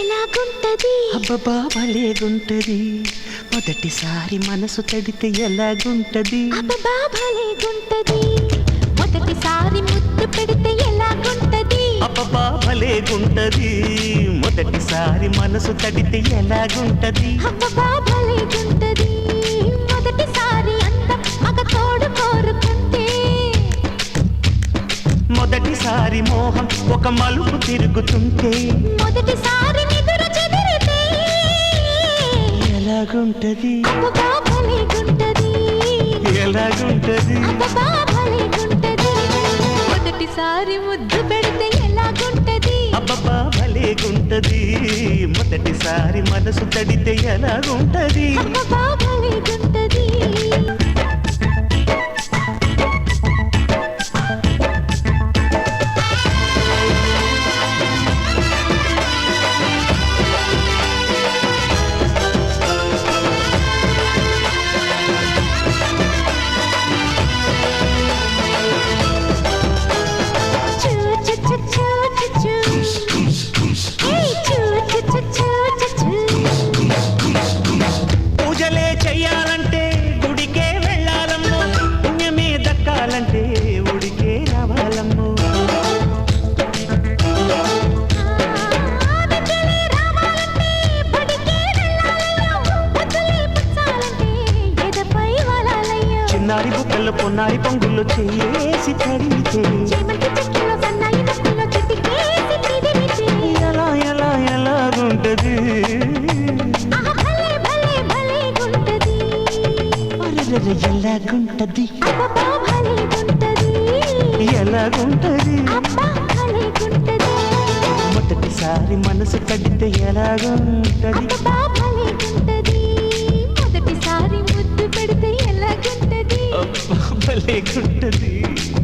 ఎలాగుంటది? అబ్బబ్బా భలేగుంటది. మొదటిసారి మనసు తడితే ఎలాగుంటది? అబ్బా భలేగుంటది. మొదటిసారి ముద్దు పెడితే ఎలాగుంటది? అబ్బబ్బా భలేగుంటది. మొదటిసారి మనసు తడితే ఎలాగుంటది? అబ్బా భలేగుంటది. మొదటిసారి మోహం ఒక మలుపు తిరుగుతుంటే మొదటిసారి ఎలాగుంటది? ఎలాగుంటది? మొదటిసారి ముద్దు పెడితే ఎలాగుంటది? అబ్బబ్బా భలేగుంటది మొదటిసారి మనసు తడితే ఎలాగుంటది? అబ్బా భలేగుంటది చిన్నారి బుక్కల్లో పొన్నారి పొంగుల్లో చేసి చిదిమితే ఎలా ఎలా గుంటది? అరెరెరె, ఎలాగుంటది ఎలాగుంటది మొదటిసారి మనసు తడితే ఎలాగుంటది అబ్బా,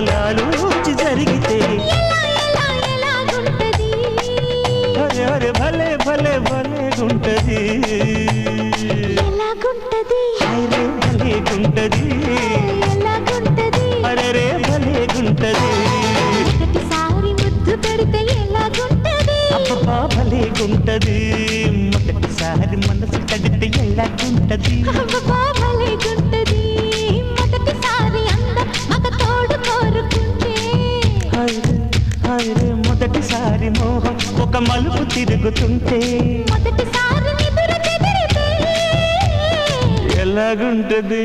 లాలూచి జరిగితే. అరే అరే భలే భలే భలే గుంటది. హైరే భలే గుంటది. అరే రే భలే గుంటది. భలే గుంటది. మొదటిసారి మనసు తడితే ఎలాగుంటది? అబ్బబ్బా భలేగుంటది ఒక మలుపు తిరుగుతుంటే ఎలాగుంటది?